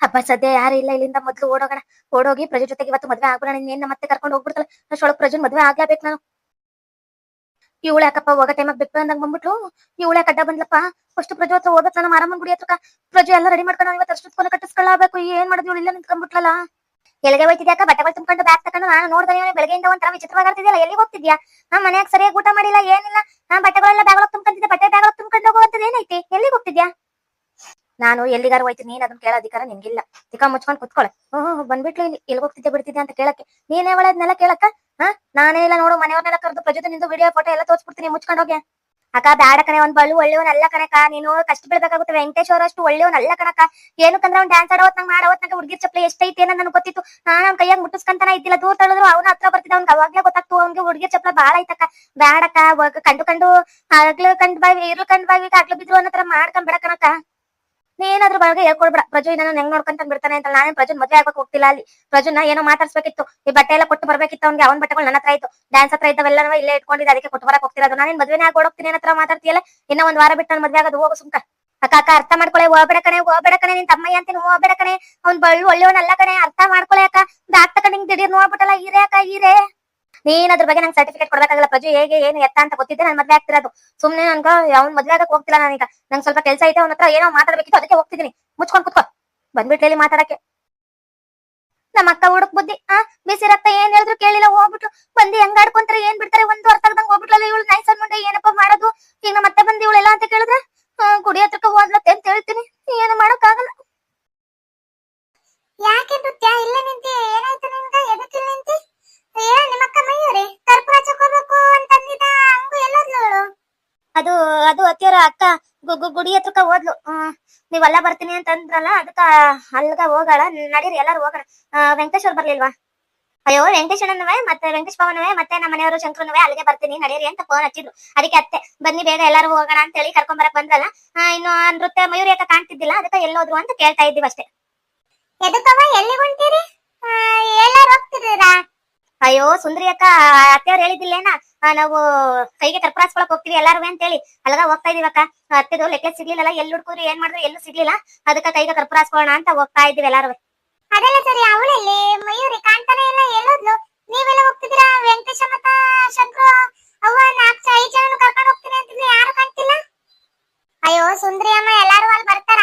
ಹಬ್ಬ ಸದ್ಯ ಯಾರು ಇಲ್ಲ, ಇಲ್ಲಿಂದ ಮೊದ್ಲು ಓಡೋಗೋಣ. ಓಡೋಗಿ ಪ್ರಜೆ ಜೊತೆಗೆ ಇವತ್ತು ಮದ್ವೆ ಆಗ್ಬಿಡೋಣ. ಇನ್ನೇನ್ ಮತ್ತೆ ಕರ್ಕೊಂಡು ಹೋಗ್ಬಿಡ್ತಾಳೆ ಅಷ್ಟೊಳಗ್ ಪ್ರಜೆನ್ ಮದ್ವೆ ಆಗ್ಲೇಬೇಕು ನಾನು. ಇವಳು ಯಾಕಪ್ಪ ಹೋಗೋ ಟೈಮಾಗ ಬೇಕು ಅಂದಂಗ್ ಬಂದ್ಬಿಟ್ಲು ಇವಳು ಕಡ್ಡ ಬಂದ್ಲಪ್ಪ? ಫಸ್ಟ್ ಪ್ರಜೆ ಹತ್ರ ಹೋಗ್ಬೇಕು ನಾನು ಮಾರಮ್ಮನ್ ಗುಡಿ ಹತ್ರ ಪ್ರಜೆ ಎಲ್ಲ ರೆಡಿ ಮಾಡ್ಕೊಂಡು ಇವತ್ತು ಅಷ್ಟೊತ್ಕೊಂಡು ಕಟ್ಟಿಸ್ಕೊಳ್ಳಬೇಕು. ಏನ್ ಮಾಡೋದು ಇವಳು ಇಲ್ಲ ನಿಂತ್ಕೊಂಡ್ಬಿಟ್ಲಲ್ಲ? ಎಲ್ಲಿಗೆ ಹೋಯ್ತಿದ್ಯಾ ಅಕ್ಕ? ಬಟ್ಟೆಗಳು ತುಂಬಿಕೊಂಡು ಬ್ಯಾಗ್ ತಕೊಂಡು ನಾನು ನೋಡಿದ್ರೆ ಬೆಳಗ್ಗೆಯಿಂದ ಒಂಥರ ವಿಚಿತ್ರವಾಗಿ ಆಡ್ತಿದ್ಯಲ್ಲ ಎಲ್ಲಿಗೆ ಹೋಗ್ತಿದ್ಯಾ? ನಾ ಮನೆಯಾಗ ಸರಿಯಾಗಿ ಊಟ ಮಾಡಿಲ್ಲ, ಏನಿಲ್ಲ ನಾ ಬಟ್ಟೆಗಳೆಲ್ಲ ಬ್ಯಾಗ್ ಒಳಗೆ ತುಂಬ್ಕೊಂತಿದ್ದೆ, ಬಟ್ಟೆ ಬ್ಯಾಗ್ ತುಂಬ್ಕೊಂಡು ಹೋಗುವಂತದ್ದು ಏನೈತಿ? ಎಲ್ಲಿಗೆ ಹೋಗ್ತಿದ್ಯಾ? ನಾನು ಎಲ್ಲಿಗಾರು ಹೋಯ್ತು, ನೀನ್ ಅದನ್ನ ಕೇಳೋ ಅಧಿಕಾರ ನಿನ್ಗಿಲ್ಲ. ತಿಕ್ಕ ಮುಚ್ಕೊಂಡು ಕುತ್ಕೊಳ್ಳೆ ಹ್ಮ್ ಬಂದ್ಬಿಟ್ಲು ಇಲ್ಲಿ ಎಲ್ಲಿ ಹೋಗ್ತಿದ್ದೆ ಬಿಡ್ತಿದ್ದೆ ಅಂತ ಕೇಳಕ್ಕೆ. ನೀನೇ ಒಳ್ಳೆದ್ನೆಲ್ಲ ಕೇಳಕ್ಕ? ಹಾ ನಾನೇ ಇಲ್ಲ ನೋಡು ಮನೆಯವ್ರನ್ನೆಲ್ಲ ಕರೆದು ಪ್ರಜೋದ ನಿಂದು ವಿಡಿಯೋ ಫೋಟೋ ಎಲ್ಲ ತೋರಿಸ್ಬಿಡ್ತೀನಿ, ಮುಚ್ಕೊಂಡು ಹೋಗಿ ಅಕ್ಕ, ಬ್ಯಾಡ ಕಣೆ, ಒಂದ್ ಬಳ್ಳು ಒಳ್ಳೆಯವನಲ್ಲ ಕಣಕ ನೀನು ಕಷ್ಟ ಬೀಳ್ಬೇಕಾಗುತ್ತೆ ವೆಂಕಟೇಶ್ವರ ಅಷ್ಟು ಒಳ್ಳೆಯವನಲ್ಲ ಕಣಕ ಏನಕ್ಕಂದ್ರೆ ಅವ್ನ್ ಡ್ಯಾನ್ಸ್ ಆಡೋತ್ ನಂಗೆ ಮಾಡೋತ್ ನಂಗೆ ಹುಡುಗಿರ್ ಚಪ್ಪಲಿ ಎಷ್ಟೈತಿ ಏನೋ ನನಗೆ ಗೊತ್ತಿತ್ತು. ನಾನು ಅವ್ನ ಕೈಯಾಗ ಮುಟ್ಟಿಸ್ಕಂತಾನ ಇದ್ದಿಲ್ಲ. ದೂರ ತಳಿದ್ರು ಅವ್ನ ಹತ್ರ ಬರ್ತಿದ್ದ. ಅವ್ನಿಗೆ ಅವಾಗ್ಲೇ ಗೊತ್ತಾಗ್ತು. ಅವ್ನಿಗೆ ಹುಡುಗಿರ್ ಚಪ್ಪಲ ಬಾಳ ಐತಕ್ಕ ಬ್ಯಾಡಕ್ಕ ಕಂಡು ಕಂಡು ಆಗ್ಲು ಕಂಡು ಬಾವಿ, ಇರ್ಲು ಕಂಡು ಬಾವಿ ಆಗ್ಲು ಬಿದ್ರು ಅನ್ನೋ ತರ ಮಾಡ್ಕೊಂಡ್ ಬಿಡ ಕಣಕ ನೀನಾದ್ರೂ ಬಗ್ಗೆ ಹೇಳ್ಕೊಡ್ಬೇಡ. ಪ್ರಜು ನಾನು ಹೆಂಗ್ ನೋಡ್ಕೊಂತ ಬಿಡ್ತಾನೆ ಅಂತ ನಾನೇನ್ ಪ್ರಜುನ್ ಮದ್ವೆ ಆಗ್ಬೇಕು ಹೋಗ್ತಿಲ್ಲ ಅಲ್ಲಿ. ಪ್ರಜುನ ಏನೋ ಮಾತಾಡ್ಸ್ಬೇಕಿತ್ತು. ಈ ಬಟ್ಟೆ ಎಲ್ಲ ಕೊಟ್ಟು ಬರ್ಬೇಕಿತ್ತು ಅವ್ನಿಗೆ. ಅವನ್ ಬಟ್ಟೆಗಳು ನನ್ನ ಹತ್ರ ಇತ್ತು ಡ್ಯಾನ್ಸ್ ಹತ್ರ ಇದ್ದವೆಲ್ಲ ಇಲ್ಲೇ ಇಟ್ಕೊಂಡಿದ್ದೆ. ಅದಕ್ಕೆ ಕೊಟ್ಟು ಬರಕ್ ಹೋಗ್ತಿರೋದು. ನಾನೇನ್ ಮದ್ವೆನೇ ಆಗಿ ಓಡೋಗ್ತೀನಿ ನನ್ನ ಹತ್ರ ಮಾತಾಡ್ತೀಯಲ್ಲ? ಇನ್ನ ಒಂದ್ ವಾರ ಬಿಟ್ಟು ನಾನು ಮದ್ವೆ ಆಗೋದು. ಹೋಗು ಸುಮ್ಕ. ಅಕ್ಕ ಅಕ್ಕ, ಅರ್ಥ ಮಾಡ್ಕೊಳೆ. ಹೋಗ್ಬೇಡ ಕಣೆ. ಹೋಗ್ಬೇಡ ಕಣೆ. ನಿನ್ ತಮ್ಮಯ್ಯ ಅಂತೀನಿ. ಹೋಗ್ಬೇಡ ಕಣೆ. ಅವ್ನ್ ಬಳ್ಳು ಒಳ್ಳೆಯವನಲ್ಲ ಕಣೆ. ಅರ್ಥ ಮಾಡ್ಕೊಳೆ ಅಕ್ಕ. ಬ್ಯಾಗ್ ತಕೊಂಡ್ ಹಿಂಗ್ ದಿಢೀರ್ ನೋಡ್ಬಿಟ್ಟಲ್ಲ. ಈರೇ ಅಕ್ಕ ಹೀರೆ ನೀನ್ ಅದ್ರ ಬಗ್ಗೆ ನಂಗೆ ಸರ್ಟಿಫಿಕೇಟ್ ಕೊಡಬೇಕಾಗಲ್ಲ ಪ್ರಜು, ಹೇಗೆ, ಏನು, ಎತ್ತ ಅಂತ ಗೊತ್ತಿದ್ದೆ, ನಾನು ಮದ್ವೆ ಆಗ್ತಿರೋದು. ಸುಮ್ನೆ ನನ್ಗ ಅವ್ನ್ ಮದ್ವೆ ಆಗಕ್ ಹೋಗ್ತಿಲ್ಲ ನಾನೀಗ ನಂಗೆ ಸ್ವಲ್ಪ ಕೆಲಸ ಐತೆ, ಅವನ ಹತ್ರ ಏನೋ ಮಾತಾಡಬೇಕಿತ್ತು, ಅದಕ್ಕೆ ಹೋಗ್ತಿದ್ದೀನಿ. ಮುಚ್ಕೊಂಡ್ ಕುತ್ಕೋ. ಬಂದ್ಬಿಟ್ಲಿ ಮಾತಾಡಕ್ಕೆ. ನಮ್ಮ ಅಕ್ಕ ಹುಡುಕ್ ಬುದ್ಧಿ, ಆ ಬಿಸಿ ಏನ್ ಹೇಳಿದ್ರು ಕೇಳಿಲ್ಲ ಹೋಗ್ಬಿಟ್ಟು ಬಂದು ಹೆಂಗ್ ಆಡ್ಕೊಂತಾರೆ, ಏನ್ ಬಿಡ್ತಾರೆ, ಒಂದು ಅರ್ಥ ಆಗ್ದಂಗ್ ಹೋಗ್ಬಿಟ್ಲಲ್ಲ ಇವಳು. ನೈಸ್ ಮುಂದೆ ಏನಪ್ಪ ಮಾಡೋದು? ಈಗ ನಮ್ಮ ಮತ್ತೆ ಬಂದು ಇವಳೆಲ್ಲ ಅಂತ ಕೇಳಿದ್ರೆ ಗುಡಿ ಹತ್ರಕ್ಕೆ ಹೋದ್ಲತ್ತೆ ಅಂತ ಹೇಳ್ತೀನಿ. ಏನು ಮಾಡಕ್ಕಾಗಲ್ಲ. ಯಾಕೆ ನೃತ್ಯ? ಇಲ್ಲ ನಿಂತಿ, ಏನಾಯ್ತು ನಿನ್ಗ ಎದಕ್ಕೆ ನಿಂತಿ? ಅದು ಅದು ಅತ್ತಿಯರ ಅಕ್ಕ ಗುಡಿ ಹತ್ರಕ್ಕ ಹೋದ್ಲು. ನೀವೆಲ್ಲ ಬರ್ತೀನಿ ಅಂತ ಅಂದ್ರಲ್ಲ ಅದಕ್ಕ ಅಲ್ಗ ಹೋಗೋಣ. ನಡೀರಿ, ಎಲ್ಲಾರು ಹೋಗೋಣ. ವೆಂಕಟೇಶ್ವರ್ ಬರ್ಲಿಲ್ವಾ? ಅಯ್ಯೋ, ವೆಂಕಟೇಶ್ವರನವೇ, ಮತ್ತೆ ವೆಂಕಟೇಶ್ ಭವನವೇ, ಮತ್ತೆ ನಮ್ಮ ಮನೆಯವರು ಶಂಕರನವೇ, ಅಲ್ಲಿಗೆ ಬರ್ತೀನಿ. ನಡೀರಿ ಅಂತ ಫೋನ್ ಹಚ್ಚಿದ್ರು. ಅದಕ್ಕೆ ಅತ್ತೆ, ಬನ್ನಿ ಬೇಗ ಎಲ್ಲಾರು ಹೋಗೋಣ ಅಂತ ಹೇಳಿ ಕರ್ಕೊಂಡ್ ಬರಕ್ ಬಂದ್ರಲ್ಲ. ಇನ್ನು ನೃತ್ಯ ಮಯೂರಿ ಯಾಕ ಕಾಣ್ತಿದ್ದಿಲ್ಲ, ಅದಕ್ಕೆ ಎಲ್ಲೋದ್ರು ಅಂತ ಕೇಳ್ತಾ ಇದ್ದೀವಿ ಅಷ್ಟೇ ಎದಕ್ಕವ ಎಲ್ಲಿ ಹೊಂಟಿರಿ ಎಲ್ಲಾರು ಹೋಗ್ತಿದ್ದೀರಾ? ಅಯ್ಯೋ ಸುಂದ್ರಿ ಅಕ್ಕ ಅತ್ತೆಯವ್ರು ಹೇಳಿದ್ದಿಲ್ಲೇನ? ಆ, ನಾವು ಕೈಗೆ ಕರ್ಪರಾಸ್ಕೊಳಕ್ ಹೋಗ್ತೀವಿ ಎಲ್ಲಾರು ಅಂತ ಹೇಳಿ ಅಲ್ಗ ಹೋಗ್ತಾ ಇದೀವಿ ಅಕ್ಕ. ಅತ್ತೆದು ಲೆಕ್ಕ ಸಿಗ್ಲಿಲ್ಲ ಎಲ್ಲಿ ಹುಡ್ಕುದ್ರು ಏನ್ ಮಾಡಿದ್ರು ಎಲ್ಲೂ ಸಿಗ್ಲಿಲ್ಲ. ಅದಕ್ಕ ಕೈಗೆ ಕರ್ಪರಾಸ್ಕೊಳ್ಳೋಣ ಅಂತ ಹೋಗ್ತಾ ಇದೀವಿ ಎಲ್ಲಾರು ಅದೆಲ್ಲ ಸರಿ ಅವಳಲ್ಲಿ ಮಯೂರಿ ಕಾಣ್ತಾನೆ ಇಲ್ಲ ಎಲ್ಲೋದ್ಲು ನೀವೆಲ್ಲ ಹೋಗ್ತಿದ್ದೀರಾ? ವೆಂಕಟೇಶ ಮತ್ತ ಶಂಕರ ಅವ್ವ ನಾಲ್ಕು ಐದು ಜನ ಕರ್ಕೊಂಡು ಹೋಗ್ತೀನಿ ಅಂತಿದ್ಲು ಯಾರು ಕಾಣ್ತಿಲ್ಲ? ಅಯ್ಯೋ ಸುಂದ್ರಿ ಅಮ್ಮ ಎಲ್ಲಾರು ಅಲ್ಲಿ ಬರ್ತಾರ?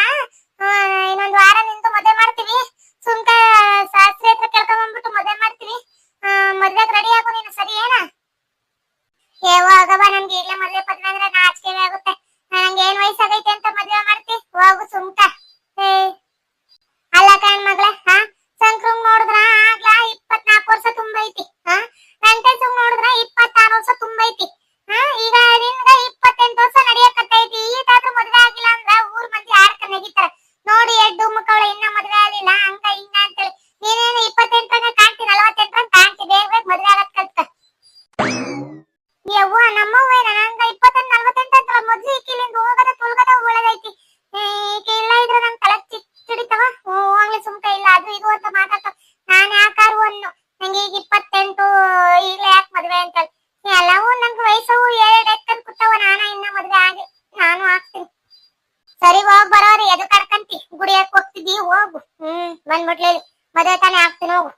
ಮದ್ವೆ ತಾನೇ ಆಗ್ತೀನಿ, ಹೋಗು.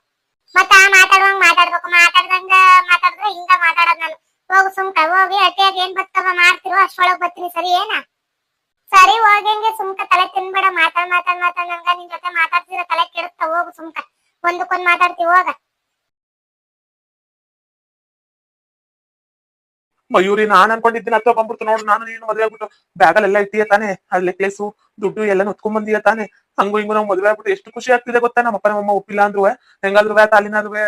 ಮತ್ತ ಮಾತಾಡುವಂಗ ಮಾತಾಡ್ಬೇಕು. ಮಾತಾಡ್ದಂಗ ಮಾತಾಡಿದ್ರೆ ಹಿಂಗ ಮಾತಾಡೋದ್ ನಾನು. ಹೋಗು ಸುಮ್ಕ, ಹೋಗಿ ಅಟ್ಟೆ ಏನ್ ಬರ್ತವ ಮಾಡ್ತಿರೋ ಅಷ್ಟೊಳಗ್ ಬರ್ತೀನಿ, ಸರಿ ಏನ? ಸರಿ, ಹೋಗಂಗೆ ಸುಮ್ಕ ತಲೆ ತಿನ್ಬೇಡ. ಮಾತಾಡ್ ಮಾತಾಡ್ ಮಾತಾಡ್, ನಂಗ ನಿನ್ ಜೊತೆ ಮಾತಾಡ್ತಿದ್ರೆ ತಲೆ ಕೆಡುತ್ತ. ಹೋಗು ಸುಮ್ಕ. ಒಂದಕ್ಕೊಂದ್ ಮಾತಾಡ್ತಿವಿ ಹೋಗ. ಮಯೂರಿ ನಾನ್ ಅನ್ಕೊಂಡಿದ್ದೀನಿ ಅಥವಾ ಬಂದ್ಬಿಡ್ತು ನೋಡು, ನಾನು ನೀನು ಮದ್ವೆ ಆಗ್ಬಿಟ್ಟು, ಬ್ಯಾಗಲ್ಲೆಲ್ಲ ಇಟ್ಟಿಯ ತಾನೆ? ಅಲ್ಲಿ ನೆಕ್ಲೇಸು ದುಡ್ಡು ಎಲ್ಲ ಹೊತ್ಕೊಂಡ್ ಬಂದಿಯ ತಾನೆ? ಹಂಗು ಹಿಂಗು ನಾವು ಮದ್ವೆ ಆಗ್ಬಿಟ್ಟು ಎಷ್ಟು ಖುಷಿ ಆಗ್ತಿದೆ ಗೊತ್ತಾ ನಮ್ಮ ಅಪ್ಪ ನಮ್ಮಮ್ಮ ಒಪ್ಪಿಲ್ಲ ಅಂದ್ರು, ಹೆಂಗಾದ್ರು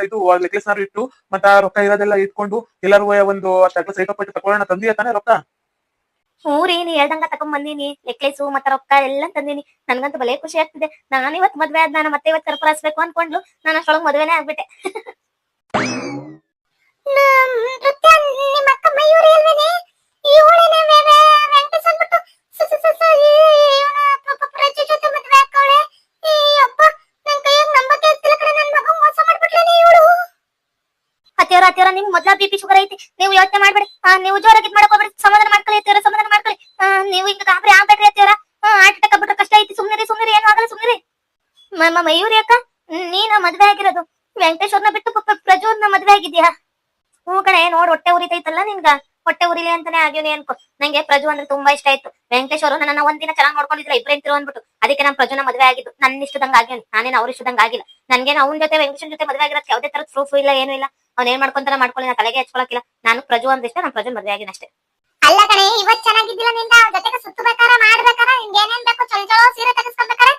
ಇದು ನೆಕ್ಲೇಸ್ ನಾರು ಇಟ್ಟು, ಮತ್ತ ರೊಕ್ಕ ಇರೋದೆಲ್ಲ ಇಟ್ಕೊಂಡು, ಎಲ್ಲರೂ ಒಂದು ಸೈಕಲ್ ಸೈಟ್ ಪಟ್ಟು ತಗೊಳ್ಳೋಣ ತಂದಿಯ ತಾನೆ ರೊಕ್ಕ? ಊರಿ ನೀ ಹೇಳ್ದಂಗ ತಕೊಂಡ್ ಬಂದೀನಿ ನೆಕ್ಲೇಸು ಮತ್ತ ರೊಕ್ಕ ಎಲ್ಲ ತಂದೀನಿ. ನನ್ಗಂತೂ ಭಲೇ ಖುಷಿ ಆಗ್ತಿದೆ. ನಾನು ಇವತ್ ಮದ್ವೆ ಆದ್, ನಾನು ಮತ್ತೆ ಇವತ್ತು ಹಚ್ಬೇಕು ಅನ್ಕೊಂಡ್ಲು, ನಾನು ಅಷ್ಟೊಳಗ್ ಮದ್ವೆನೇ ಆಗ್ಬಿಟ್ಟೆ. ನಿಮ್ಗೆ ಮೊದ್ಲ ಬಿ ಪಿ ಶುಗರ್ ಐತಿ. ನೀವು ಯೋಚನೆ ಮಾಡ್ಬೇಡಿ. ನೀವು ಜೋರಾಗಿ ಇದ್ ಮಾಡಕ್ ಹೋಗ್ಬೇಡಿ ಸಮಾಧಾನ ಮಾಡ್ಕೊಳ್ಳಿ ಅತ್ತೆಯವ್ರ ಸಮಾಧಾನ ಮಾಡ್ಕೊಳ್ಳಿ. ಆ, ಹಿಂಗ ಗಾಬರಿ ಆಗ್ಬೇಡ್ರಿ ಅತ್ತಿಯವ್ರ. ಹಾರ್ಟ್ ಅಟ್ಯಾಕ್ ಕಷ್ಟ ಐತಿ. ಸುಮ್ನಿರಿ ಸುಮ್ನಿರಿ. ಏನು ಆಗಲ್ಲ ಮಯೂರಿ ಅಕ್ಕ ನೀನ ಮದ್ವೆ ಆಗಿರೋದು. ವೆಂಕಟೇಶ್ವರ್ನ ಬಿಟ್ಟು ಪ್ರಜೋರ್ನ ಮದ್ವೆ ಆಗಿದ್ಯಾ ಹ್ಞೂ ಕಣೆ, ನೋಡ್ ಹೊಟ್ಟೆ ಉರಿತೈತಲ್ಲ ನಿನ್ಗ? ಹೊಟ್ಟೆ ಉರಿಲಿ ಅಂತಾನೆ ಆಗ್ಯವನಿ ಅನ್ಕೋ. ನಂಗೆ ಪ್ರಜು ಅಂದ್ರೆ ತುಂಬಾ ಇಷ್ಟ ಆಯ್ತು. ವೆಂಕಟೇಶ್ವರು ನನ್ನ ಒಂದಿನ ಚೆನ್ನಾಗಿ ನೋಡ್ಕೊಂಡಿದ್ರೆ, ಇಬ್ರು ಅಂದ್ಬಿಟ್ಟು. ಅದಕ್ಕೆ ನಾನು ಪ್ರಜುನ ಮದ್ವೆ ಆಗಿದ್ದು. ನನ್ನ ಇಷ್ಟದಂಗ ಆಗ್ಯವನಿ. ನಾನೇನು ಅವ್ರ ಇಷ್ಟದಂಗ ಆಗಿಲ್ಲ. ನನ್ಗೆ ಅವ್ನ ಜೊತೆ, ವೆಂಕಟೇಶನ್ ಜೊತೆ ಮದ್ವೆ ಆಗಿರೋದು ಯಾವ್ದೇ ತರದ ಪ್ರೂಫ್ ಇಲ್ಲ, ಏನು ಇಲ್ಲ. ಅವ್ನ ಏನ್ ಮಾಡ್ಕೊಂತಾರ ಮಾಡ್ಕೊಳ್ಳಿ, ನಾ ತಲೆಗೆ ಹಚ್ಕೊಳಕಿಲ್ಲ ನಾನು ಪ್ರಜು ಅಂದ್ರೆ ಇಷ್ಟ ನಾನು ಪ್ರಜು ಮದುವೆ ಆಗಿನ ಅಷ್ಟೇ. ಅಲ್ಲ ಕಣೆ, ಇವತ್ ಚೆನ್ನಾಗಿದ್ದಿಲ್ಲ ನಿಂದ? ಅವ್ರ ಜೊತೆಗೆ ಸುತ್ತಬೇಕಾರ ಮಾಡ್ಬೇಕಾರ? ಹಿಂಗ್ ಏನೇನ್ ಬೇಕು ಚಲೋ ಚಲೋ ಸೀರೆ ತೆಗೆಸ್ಕೊಬೇಕಾರ?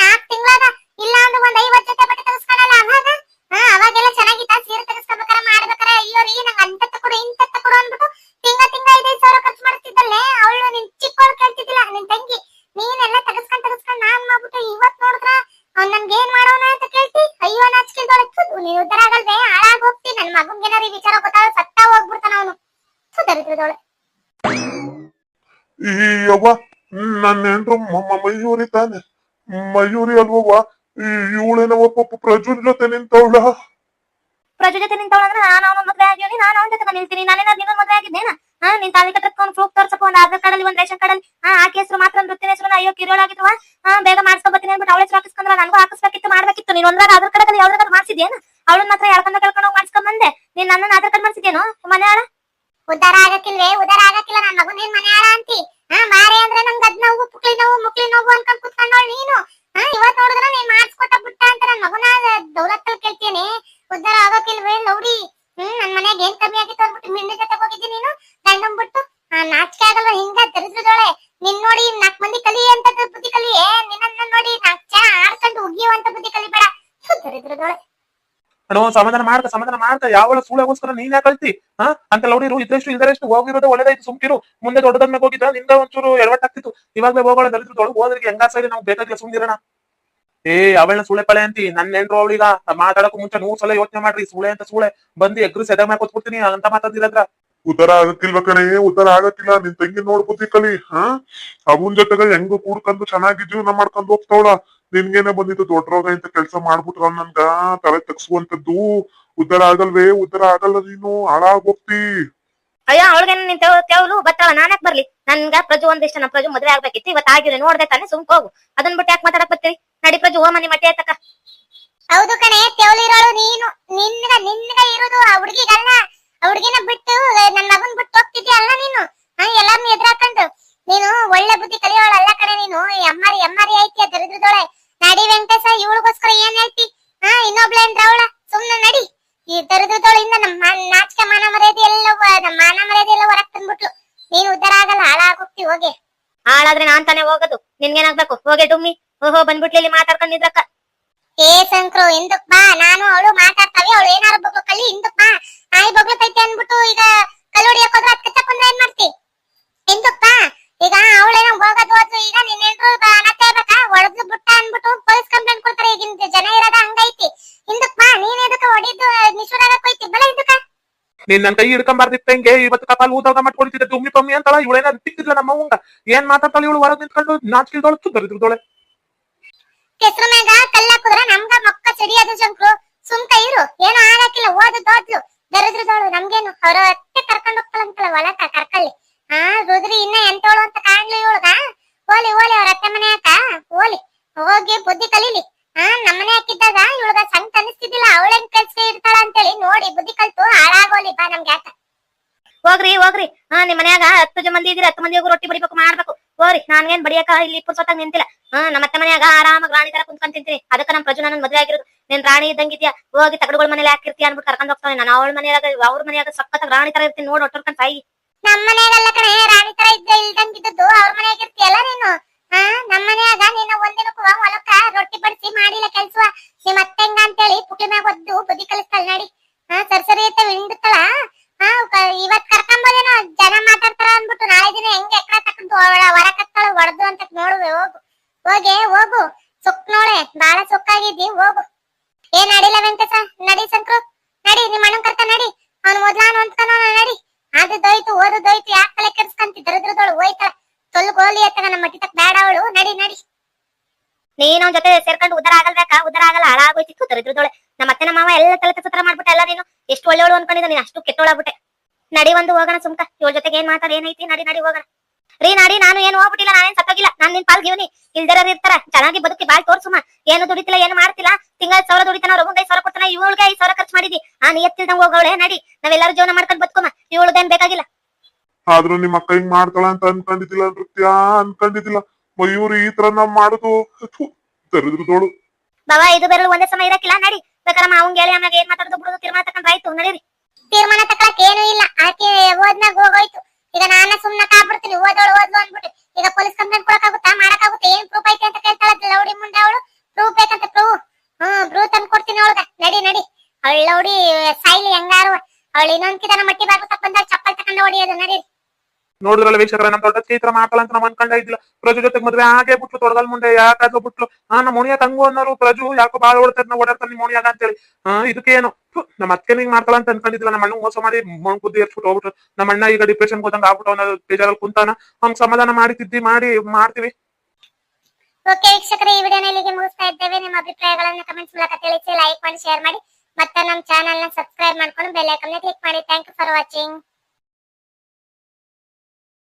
ನಾಲ್ಕ್ ತಿಂಗಳಾದ ಇಲ್ಲ ಅಂದ್ರೆ ಒಂದ್ ಐವತ್ ಜೊತೆ ಬಟ್ಟೆ ತೆಗೆಸ್ಕೊಳಲ್ಲ. ಈ ಯವ್ವ ನನ್ನ ಹೆಂಡ್ರು ಮಯೂರಿ ತಾನೆ. ಮಯೂರಿ ಅಲ್ವವ್ವ ಈ ಇವಳೇನವ ಪಾಪ ಪ್ರಜುನ್ ಜೊತೆ ನಿಂತವಳ. ಪ್ರಜು ಜೊತೆ ನಿಂತವಳಂದ್ರೆ ನಾನು ಅವನ ಮದ್ವೆ ಆಗಿವ್ನಿ ನಾನು ಅವನ ಜೊತೆ ನಿಲ್ತೀನಿ. ನಾನೇನಾದ್ರು ನಿನ್ನ ಮದ್ವೆ ಆಗಿದ್ದೇನ? ಹಾ, ನಿನ್ ತಾಳಿ ಕಟ್ಟಕ್ಕೆ ಪ್ರೂಫ್ ತೋರ್ಸಪ್ಪ ಒಂದ್ ಆಧಾರ್ ಕಾರ್ಡ್ ಅಲ್ಲಿ ಒಂದ್ ರೇಷನ್ ಕಾರ್ಡಲ್ಲಿ, ಹಾ ಆಕೆ ಹೆಸರು ಮಾತ್ರ ನೃತ್ಯ ಹೆಸರು ಅಯ್ಯೋ ಕಿರೋಳಾಗಿದ್ವ ಹಾ, ಬೇಗ ಮಾಡ್ಸ್ಕೊಬತ್ತೀನಿ ಅಂದ್ಬಿಟ್ಟು ಅವಳ ಹೆಸರು ಹಾಕಿಸ್ಕೊಂಡ್ರ ನನಗೂ ಹಾಕಿಸ್ಬೇಕಿತ್ತು, ಮಾಡ್ಬೇಕಿತ್ತು. ನೀನ್ ಒಂದ್ರಾಗ ಆಧಾರ್ ಕಾರ್ಡ್ ಅಲ್ಲಿ ಯಾವ್ದಾರ ಮಾಡ್ಸಿದ್ಯೇನ? ಅವಳನ್ನ ಮಾತ್ರ ಎಳ್ಕೊಂಡ ಕಳ್ಕೊಂಡು ಹೋಗಿ ಮಾಡ್ಸ್ಕೊಂಡ್ ಬಂದೆ. ನೀನ್ ನನ್ನ ಆಧಾರ್ ಕಾರ್ಡ್ ಮಾಡ್ಸಿದ್ಯೇನೋ? ಮನೆ ಆಳ? ಉದ್ದಾರ ಆಗಕ್ಕಿಲ್ವೇ ಉದ್ದಾರ ಆಗಕ್ಕಿಲ್ಲ ನನ್ ಮಗು ಏನ್ ಮನೆ ಆಳ ಅಂತಿ. ಹಾ, ಬಾರೆ ಅಂದ್ರೆ ನಂಗ್ ಅದ್ ನೋವು ಪುಕ್ಲಿ ನೋವು ಮುಕ್ಲಿ ನೋವು ಅನ್ಕೊಂಡ್ ಕುತ್ಕೊಂಡೋಳ್ ನೀನು. ಹಾ, ಇವತ್ ನೋಡಿದ್ರ ನೀನ್ ಮಾಡ್ಸ್ಕೊಟ್ಟ ಬಿಟ್ಟ ಅಂತ ನನ್ ಮಗನ ದೌಲತ್ತಲ್ ಕೇಳ್ತೀನಿ. ಉದ್ದಾರ ಆಗಕ್ಕಿಲ್ವೇ ಲೌಡಿ ಹ್ಮ್, ನನ್ ಮನ್ಯಾಗ ಏನ್ ಕಮ್ಮಿ ಆಗಿತ್ತು ಅಂದ್ಬಿಟ್ಟು ಮಿಂಡಿ ಜೊತೆ ಹೋಗಿದ್ದಿ ನೀನು? ಗಂಡನ್ ಬಿಟ್ಟು ಹಾ ನಾಚಿಕೆ ಆಗಲ್ವ ಹಿಂಗ ದರಿದ್ರದೊಳೆ ನಿನ್ ನೋಡಿ ನಾಕ್ ಮಂದಿ ಕಲಿ ಅಂತ ಬುದ್ಧಿ ಕಲಿ ನಿನ್ನ ನೋಡಿ ನಾಕ್ ಜನ ಆಡ್ಕೊಂಡು ಉಗಿಯುವಂತ ಬುದ್ಧಿ ಕಲಿಬೇಡ. ಬೇಡ ದರಿದ್ರದೊಳೆ ಅಣ್ಣ ಸಮಾಧಾನ ಮಾಡ್ತಾ ಸಮಾಧಾನ ಮಾಡ್ತಾ ಯಾವ ಸೂಳೆಗೋಸ್ಕರ ನೀನ್ ಯಾಕೆ ಕಳ್ತಿ ಹಾ? ಅಂತ ಲೌಡಿರು ಇದ್ರಷ್ಟು, ಇಲ್ದರಷ್ಟು ಹೋಗಿರೋದು ಒಳ್ಳೇದಾಯ್ತು, ಸುಮ್ಕಿರು. ಮುಂದೆ ದೊಡ್ಡದ ಮೇಲೆ ಹೋಗಿದ್ರ, ನಿಂದ ಒಂಚೂರು ಎಡವಟ್ಟಾಗ್ತಿತ್ತು ಇವಾಗ್ಲೇ ಹೋಗೋಣ, ದಲಿತರು ದೊಡ್ಡ ಹೋದ್ರಿಗೆ ಸರಿ ನಾವು ಬೇಕಾಗಿಲ್ಲ, ಸುಮ್ನಿರೋಣ. ಏ ಅವಳನ್ನ ಸುಳೆ ಪಳೆ ಅಂತಿ? ನನ್ನ ಹೆಂಡ್ರು ಅವಳಿಗ. ಮಾತಾಡಕ್ಕೂ ಮುಂಚೆ ನೂರ್ ಸಲ ಯೋಚನೆ ಮಾಡ್ರಿ. ಸೂಳೆ ಅಂತ ಸೂಳೆ. ಬಂದು ಎಗ್ರು ಸೆದಾಗ ಮ್ಯಾಕ್ ಕೊತ್ಬಿಡ್ತೀನಿ, ಅಂತ ಮಾತಾಡಿದ್ರ ಉತ್ತರ ಆಗತ್ತಿಲ್ವ ಕಣೆ? ಉತ್ತರ ಆಗತ್ತಿಲ್ಲ ನಿನ್ ತಂಗಿ ನೋಡ್ಕೋತಿ ಕಲಿ, ಹಾ? ಅವನ್ ಜೊತೆಗ ಹೆಂಗ ಕೂಡ್ಕೊಂಡು ಚೆನ್ನಾಗಿ ಜೀವನ ಮಾಡ್ಕೊಂಡು ಹೋಗ್ತಾವಳ. ನಿನ್ಗೇನೆ ಬಂದಿತ್ತು ದೊಡ್ಡ ರೋಗ ಇಂತ ಕೆಲಸ ಮಾಡ್ಬಿಟ್ರ ನನ್ಗ ತಲೆ ತಗ್ಸುವಂತದ್ದು ಉದ್ದಾರ ಆಗಲ್ವೇ ಉದ್ದಾರ ಆಗಲ್ಲ ನೀನು ಹಾಳಾಗೋಗ್ತಿ. ಅಯ್ಯೋ ಅವಳಿಗೆ ನಿನ್ ಬರ್ತಾಳ ಬತ್ತಾಳ ನಾನ್ಯಾಕ್ ಬರ್ಲಿ? ನನ್ಗ ಪ್ರಜು ಒಂದಿಷ್ಟ ನಮ್ಮ ಪ್ರಜು ಮದ್ವೆ ಆಗ್ಬೇಕಿತ್ತು. ಇವತ್ತು ಆಗಿದೆ ನೋಡ್ದೆ ತಾನೆ ಸುಮ್ಕ ಹೋಗು. ಅದನ್ ಬಿಟ್ಟು ಯಾಕೆ ಮಾತಾಡಕ್ ಬರ್ತೀರಿ ನಡಿ ಪ್ರಜು ಓ ಮನೆ ಮಟ್ಟಿ ಆಯ್ತಕ್ಕ ಹೌದು ಕಣೆ ತೆವಲಿರೋಳು ನೀನು. ನಿನ್ನ ನಿನ್ನ ಇರೋದು ಆ ಹುಡುಗಿಗಲ್ಲ. ಹುಡುಗಿನ ಹುಡ್ಗಿನ ಬಿಟ್ಟು ನನ್ನ ಮಗನ್ ಬಿಟ್ಟು ಹೋಗ್ತಿದ್ಯಾ ಅಲ್ಲ ನೀನು ಎಲ್ಲಾರ್ನು ಎದುರಾಕೊಂಡು. ನೀನು ಒಳ್ಳೆ ಬುದ್ಧಿ ಕಲಿಯೋಳಲ್ಲ ಕಣೆ ನೀನು. ಎಮ್ಮಾರಿ ಎಮ್ಮಾರಿ ಅಮ್ಮಾರಿ ಐತಿ ದರಿದ್ರದೊಳೆ ವೆಂಕಟೇಶ ಇವಳಿಗೋಸ್ಕರ ಏನ್ ಹೇಳ್ತಿ? ಹಾ ಇನ್ನೊಬ್ಳೇನ್ ಅವಳ? ಸುಮ್ನೆ ನಡಿ. ಈ ದರಿದ್ರದೊಳಿಂದ ನಮ್ಮ ನಾಚಿಕೆ ಮಾನ ಮರ್ಯಾದೆ ಎಲ್ಲ ನಮ್ಮ ಮಾನ ಮರ್ಯಾದೆ ಎಲ್ಲ ಹೊರಗ್ ತಂದ್ಬಿಟ್ಲು. ನೀನ್ ಉದ್ದಾರ ಆಗಲ್ಲ ಹಾಳಾಗೋಗ್ತಿ ಹೋಗಿ. ಹಾಳಾದ್ರೆ ನಾನ್ ತಾನೇ ಹೋಗೋದು. ನಿನ್ಗೇನಾಗ್ಬೇಕು? ಹೋಗಿ ಡುಮ್ಮಿ ಓಹೋ ಬಂದ್ಬಿಟ್ಲಿ ಮಾತಾಡ್ಕೊಂಡ್ ನಿದ್ರಕ್ಕ. ಏ ಸಂಕ್ರು ಹಿಂದಕ್ ಬಾ. ನಾನು ಅವಳು ಮಾತಾಡ್ತಾವೆ. ಅವಳು ಏನಾರು ಬಗ್ಲು ಕಲಿ ಹಿಂದಕ್ ಬಾ. ನಾಯಿ ಬಗ್ಲು ಕೈತೆ ಅನ್ಬಿಟ್ಟು ಈಗ ಕಲ್ಲುಡಿಯಕ್ ಹೋದ್ರೆ ಅದ್ ಕಚ್ಚಕೊಂಡ್ರೆ ಏನ್ ಮಾಡ್ತಿ? ಹಿಂದಕ್ ಬಾ. ಈಗ ಅವಳೇನ ಹೋಗೋದು ಹೋದ್ಲು ಈಗ ನಿನ್ನೇನ್ರು ಅನ್ನತ್ತೆ ಬೇಕಾ? ಹೊಡೆದ್ಲು ಬಿಟ್ಟ ಅನ್ಬಿಟ್ಟು ಪೊಲೀಸ್ ಕಂಪ್ಲೇಂಟ್ ಕೊಡ್ತಾರೆ. ಈಗಿನ ಜನ ಇರೋದ ಹಂಗೈತಿ. ಹಿಂದಕ್ ಬಾ ನೀನ್ ಎದಕ್ಕ ಹೊಡಿದ್ದು ನಿಶೂರಾಗಕ್ ಹೋಯ್ತಿ? ಬಲ ಹಿಂದಕ್ಕ. ನೀನ್ ನನ್ ಕೈ ಹಿಡ್ಕೊಂಬಾರ್ದಿತ್ತ ಹಿಂಗೆ? ಇವತ್ತು ಕಪಾಲ್ ಊದಾಗ ಮಾಡ್ಕೊಳ್ತಿದ್ದೆ ತುಮ್ಮಿ ಪಮ್ಮಿ ಅಂತಳ ಇವಳೇನ ತಿಕ್ಕಿದ್ಲ ನಮ್ಮ ಅವಂಗ ಏನ್ ಮಾತಾಡ್ತಾಳ ಇವಳು? ಹೊರಗ್ ನಿಂತ್ಕೊಂಡು ನಾಚಿಕೆದೊಳತ್ತು ದರಿದ್ರದೊಳೆ ಕೆಸರು ಮ್ಯಾಗ ಕಲ್ಲಾಕುದ್ರ ನಮ್ಗ ಮಕ್ಕ ಸಿಡಿಯೋದು ಶಂಕ್ರು. ಸುಮ್ಕ ಇರು. ಏನು ಆಗಕ್ಕಿಲ್ಲ. ಓದು ದೋದ್ಲು. ದರಿದ್ರದೋಳು. ನಮ್ಗೇನು? ಅವ್ರ ಅತ್ತೆ ಕರ್ಕೊಂಡು ಹೋಗ್ತಾಳಂತಲ್ಲ ಒಳಕ ಕರ್ಕಲ್ಲಿ ಆ, ರುದ್ರಿ, ಇನ್ನ ಎಂತೋಳು ಅಂತ ಕಾಣ್ಲಿ ಇವಳಗ? ಹೋಲಿ ಹೋಲಿ ಅವ್ರ ಅತ್ತೆ ಮನೆ ಹಾಕ ಹೋಲಿ, ಹೋಗಿ ಬುದ್ಧಿ ಕಲೀಲಿ. ಆ ನಮ್ಮನೆ ಹಾಕಿದ್ದಾಗ ಇವಳಗ ಸಂತ ಅನಿಸ್ತಿದ್ದಿಲ್ಲ ಅವಳೇನ್ ಕೆಲ್ಸಕ್ಕೆ ಇರ್ತಾಳ ಅಂತೇಳಿ ನೋಡಿ ಬುದ್ಧಿ ಕಲ್ತು ಹಾಳಾಗೋಲಿ ಬಾ ನಮ್ಗೆ ಯಾಕ ಹೋಗ್ರಿ ಹೋಗ್ರಿ. ಹಾ ನಿಮ್ ಮನ್ಯಾಗ ಹತ್ತು ಮಂದಿ ಇದ್ರಿ ಹತ್ತು ಮಂದಿ ರೊಟ್ಟಿ ಬಡಿಬೇಕು ಮಾಡ್ಬೇಕು. ಹೋಗ್ರಿ, ನಾನ್ಗೇನ್ ಬಡಿಯಕ ಇಲ್ಲಿ ಪುರ್ಸೊತ್ತಾಗ ನಿಂತಿಲ್ಲ. ಹಾ ನಮ್ಮ ಮನ್ಯಾಗ ಆರಾಮಾಗಿ ರಾಣಿ ತರ ಕುಂತ್ಕೊಂಡ್ ತಿಂತೀನಿ. ಅದಕ್ಕ ನಮ್ಮ ಪ್ರಜು ನನ್ನ ಮದ್ವೆ ಆಗಿರೋದು. ನೀನ್ ರಾಣಿ ಇದ್ದಂಗಿದ್ಯಾ ಹೋಗಿ ತಗಡುಗಳ ಮನೇಲಿ ಹಾಕಿರ್ತೀಯ ಅನ್ಬಿಟ್ಟು ಕರ್ಕೊಂಡ್ ಹೋಗ್ತಾನೆ ನಾನು ಅವಳ ಮನೆಯಾಗ, ಅವ್ರ ಮನೆಯಾಗ ಸಖತ್ತಾಗ ರಾಣಿ ತರ ಇರ್ತೀನಿ. ನೋಡಿ ಒಟ್ಟರ್ಕೊಂಡ್ ತಾಯಿ. ನಮ್ ಮನ್ಯಾಗಲ್ಲ ಕಣೆ, ರಾಣಿ ತರ ಇದ್ದ ಇಲ್ದಂಗಿದ್ದದ್ದು ಅವ್ರ ಮನ್ಯಾಗ ಇರ್ತೀಯಲ್ಲ ನೀನು? ಹಾ ನಮ್ಮ ಮನ್ಯಾಗ ನಿನ್ನ ಒಂದಿನಕ್ಕೂ ಹೊಲಕ್ಕ ರೊಟ್ಟಿ ಬಡಿಸಿ ಮಾಡಿಲ್ಲ ಕೆಲ್ಸ. ನಿಮ್ ಅತ್ತೆಂಗ ಅಂತೇಳಿ ಪುಟ್ಟಿ ಮ್ಯಾಗ ಒದ್ದು ಬುದ್ಧಿ ಕಲಿಸ್ತಾಳ ನಡಿ. ಹಾ ಸರಿ ಅಂತ ಹಿಂಡುತ್ತಳ ಹಾ ಇವತ್ ಕರ್ಕೊಂಬೋದೇನೋ ಜನ ಮಾತಾಡ್ತಾರ ಅಂದ್ಬಿಟ್ಟು ನಾಳೆ ದಿನ ಹೆಂಗ್ ಎಕ್ರ ತಕ್ಕಂತ ಹೊರ ಕತ್ತಾಳ ಹೊಡೆದು ಅಂತ ನೋಡುವೆ, ಹೋಗು. ಹೋಗೆ, ಹೋಗು. ಸೊಕ್ ನೋಡೆ, ಬಾಳ ಸೊಕ್ಕಾಗಿದ್ದಿ, ಹೋಗು. ಏನ್ ನಡಿಲ್ಲ ವೆಂಕಟೇಶ, ನಡಿ ಸಂಕ್ರು ನಡಿ, ನಿಮ್ಮ ಅಣ್ಣನ್ ಕರ್ಕ ನಡಿ. ಅವ್ನು ಮೊದ್ಲಾನು ಅಂತ ನಡಿ. ಆದದ್ದೋಯ್ತು ಓದದ್ದೋಯ್ತು ಯಾಕೆ ತಲೆ ಕೆಡ್ಸ್ಕಂತಿ ದರಿದ್ರದೋಳು ಹೋಯ್ತಾಳ. ತೊಲ್ ಗೋಲಿ ಎತ್ತಗ ನಮ್ಮ ಮಟ್ಟಿ ತಕ್ ಬೇಡ ಅವಳು. ನಡಿ ನಡಿ. ನೀನು ಜೊತೆ ಸೇರ್ಕೊಂಡು ಉದ್ದಾರ ಆಗಲ್ಬೇಕಾ ಉದ್ದಾರ ಆಗಲ್ಲ, ಹಾಳಾಗೋಯ್ತಿತ್ತು ದರಿದ್ರದೊಳೆ ನಮ್ಮ ಅತ್ತೆ, ನಮ್ಮ ಮಾವ ಎಲ್ಲ ತಲೆ ತಸತ್ರ ಮಾಡ್ಬಿಟ್ಟೆ, ಎಲ್ಲ ನೀನು. ಎಷ್ಟು ಒಳ್ಳೆವಳು ಅನ್ಕೊಂಡಿದ್ದ ನೀನು, ಅಷ್ಟು ಕೆಟ್ಟೋಳಾಗ್ಬಿಟ್ಟೆ ನಡಿ ಒಂದು ಹೋಗೋಣ ಸುಮ್ಕ. ಇವಳ ಜೊತೆಗೆ ಏನ್ ಮಾತಾಡ ಏನೈತಿ ನಡಿ ನಡಿ ಹೋಗೋಣ. ರೀ, ನಡಿ, ನಾನು ಏನು ಹೋಗ್ಬಿಟ್ಟಿಲ್ಲ, ನಾನೇನ್ ಸತ್ತೋಗಿಲ್ಲ. ನಾನ್ ನಿನ್ ಪಾಲ್ಗೆ ಇವನಿ. ಇಲ್ದರ ಇರ್ತಾರ. ಚೆನ್ನಾಗಿ ಬದುಕಿ ಬಾಳ್ ತೋರ್ಸುಮ ಏನು ದುಡಿತಿಲ್ಲ, ಏನು ಮಾಡ್ತಿಲ್ಲ. ತಿಂಗಳ ಸಾವಿರ ದುಡಿತಾನ ರೊಬ್ಬಂಗ್ ಐದ್ ಸಾವಿರ ಕೊಡ್ತಾನ ಇವಳಿಗೆ ಐದು ಸಾವಿರ ಖರ್ಚು ಮಾಡಿದಿ. ಆ ನಿಯತ್ತಿಲ್ದಂಗ್ ಹೋಗವಳೆ, ನಡಿ. ನಾವೆಲ್ಲರೂ ಜೀವನ ಮಾಡ್ಕೊಂಡು ಬದುಕುಮ. ಆದ್ರೂ ನಿಮ್ಮ ಅಕ್ಕ ಹಿಂಗ್ ಮಾಡ್ತಾಳ ಅಂತ ಅನ್ಕೊಂಡಿದ್ದಿಲ್ಲ ನೃತ್ಯ ಅನ್ಕೊಂಡಿದ್ದಿಲ್ಲ. ಮಯೂರಿ ಈ ತರ ನಾವ್ ಮಾಡುದು. ತರಿದ್ರದೋಳು ಬಾಬಾ ಇದು ಬೆರಳು ಒಂದೇ ಸಮಯ ಇರಕ್ಕಿಲ್ಲ. ನಡಿ. ಬೇಕಾದ್ರೆ ಮಾವಂಗ್ ಹೇಳಿ ಆಮ್ಯಾಗ ಏನ್ ಮಾತಾಡೋದು ಬಿಡುದು? ತೀರ್ಮಾನ ತಕೊಂಡ್ ಆಯ್ತು ನಡೀರಿ. ತೀರ್ಮಾನ ತಕೊಳಕ್ ಏನು ಇಲ್ಲ. ಆಕೆ ಓದ್ನಾಗ ಹೋಗೋಯ್ತು. ಈಗ ನಾನ ಸುಮ್ನ ಕಾಬಿಡ್ತೀನಿ ಓದೋಳು ಓದ್ಲು ಅನ್ಬಿಟ್ಟು ಈಗ ಪೊಲೀಸ್ ಕಂಪ್ಲೇಂಟ್ ಕೊಡಕ್ಕಾಗುತ್ತಾ? ಮಾಡಕ್ಕಾಗುತ್ತೆ? ಏನ್ ಪ್ರೂಫ್ ಐತೆ ಅಂತ ಕೇಳ್ತಾಳ ಲೌಡಿ ಮುಂದೆ ಅವಳು? ಪ್ರೂಫ್ ಬೇಕಂತ ಪ್ರೂಫ್ ಹ್ಮ್ ಪ್ರೂಫ್ ತಂದು ಕೊಡ್ತೀನಿ ಅವಳಗ. ನಡಿ ನಡಿ. ಅವಳ ಲೌಡಿ ಸಾಯ್ಲಿ ಹೆಂಗಾರು. ಅವಳು ಇನ್ನೊಂದ್ ಕಿದನ ಮಟ್ಟಿ ಬಾಗು ತಕ್ಕ ಬಂದಾಗ ಚಪ್ಪಲ್ ತಕೊಂಡ ಹೊಡಿಯೋದು ನಡಿ ನೋಡಿದ್ರಲ್ಲ ವೀಕ್ಷಕರ, ನಮ್ ದೊಡ್ಡ ಈ ತರ ಅಂತ ನಾವ್ ಅನ್ಕೊಂಡ ಇದ್ದಿಲ್ಲ. ಪ್ರಜು ಜೊತೆಗೆ ಮದ್ವೆ ಆಗೇ ಬಿಟ್ಲು, ತೊಡಗಲ್ ಮುಂದೆ ಯಾಕಾದ್ಲು ಬಿಟ್ಲು. ಆ, ನಮ್ಮ ಮುಣಿಯ ತಂಗು ಅನ್ನೋರು ಪ್ರಜು, ಯಾಕೋ ಬಾಳ ಓಡ್ತಾರೆ ನಾವು ಓಡಾಡ್ತಾರ ನಿಮ್ ಮುಣಿಯಾಗ ಅಂತೇಳಿ. ಹಾ ಇದಕ್ಕೆ ಏನು ನಮ್ಮ ಅತ್ತೆ ಹಿಂಗ್ ಮಾಡ್ತಾಳ ಅಂತ ಅನ್ಕೊಂಡಿದ್ದಿಲ್ಲ. ನಮ್ಮ ಅಣ್ಣ ಮೋಸ ಮಾಡಿ ಮೊಣ್ ಬುದ್ಧಿ ಎರ್ಸ್ಬಿಟ್ಟು ಹೋಗ್ಬಿಟ್ರು. ನಮ್ಮ ಅಣ್ಣ ಈಗ ಡಿಪ್ರೆಷನ್ ಹೋದಂಗ ಆಗ್ಬಿಟ್ಟು ಅನ್ನೋ ಬೇಜಾರಲ್ಲಿ ಕುಂತಾನ. ಅವ್ನ್ ಸಮಾಧಾನ ಮಾಡಿ ತಿದ್ದಿ ಮಾಡಿ ಮಾಡ್ತೀವಿ. ಓಕೆ ವೀಕ್ಷಕರೇ, ಈ ವಿಡಿಯೋನ ಇಲ್ಲಿಗೆ ಮುಗಿಸ್ತಾ ಇದ್ದೇವೆ. ನಿಮ್ಮ ಅಭಿಪ್ರಾಯಗಳನ್ನ ಕಮೆಂಟ್ಸ್ ಮೂಲಕ ತಿಳಿಸಿ ಲೈಕ್ ಮಾಡಿ ಶೇರ್ ಮಾಡಿ. ಮತ್ತೆ ನಮ್ಮ ಚಾನೆಲ್ನ ಸಬ್ಸ್ಕ್ರೈಬ್ ಮಾಡ್ಕೊಂಡು ಬೆಲ್ ಐಕನ್ ಕ್ಲಿಕ್ ಮಾಡಿ. Thank you for watching